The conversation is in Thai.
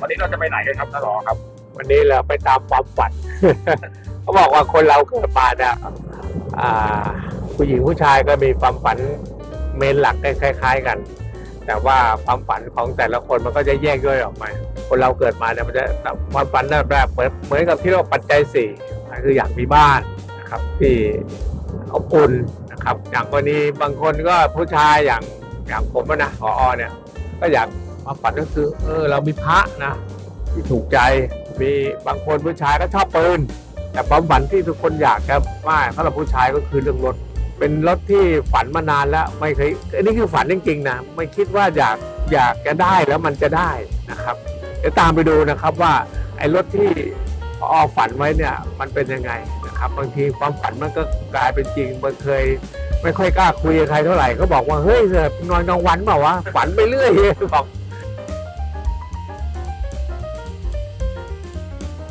วันนี้เราจะไปไหนกันครับท่านรอครับ วันนี้เราไปตามความฝัน เขาบอกว่าคนเราเกิดมาเนี่ยอ่า ผู้หญิงผู้ชายก็มีความฝันเมนหลักคล้าย ๆ กัน แต่ว่าความฝันของแต่ละคนมันก็จะแยกย่อยออกมา คนเราเกิดมาเนี่ยมันจะความฝันแรกๆเหมือนเหมือนกับที่เราปัจจัยสี่คืออยากมีบ้านนะครับ ที่อบอุ่นนะครับ อย่างกรณีบางคนก็ผู้ชายอย่างอย่างผมอะนะพอเนี่ย ก็อยาก ความฝันก็คือ เออ เรามีพระนะที่ถูกใจมีบางคนผู้ชายก็ชอบปืนแต่ความฝันที่ทุกคนอยากจะว่าสำหรับผู้ชายก็คือเรื่องรถ เป็นรถที่ฝันมานานแล้วไม่เคยอันนี้คือฝันจริงๆนะไม่คิดว่าอยากอยากจะได้แล้วมันจะได้นะครับเดี๋ยวตามไปดูนะครับว่าไอ้รถที่พอฝันไว้เนี่ยมันเป็นยังไงนะครับ บางทีความฝันมันก็กลายเป็นจริงบางเคยไม่ค่อยกล้าคุยกับใครเท่าไหร่เขาบอกว่าเฮ้ยเสือนอนกลางวันเปล่าวะฝันไปเรื่อยบอก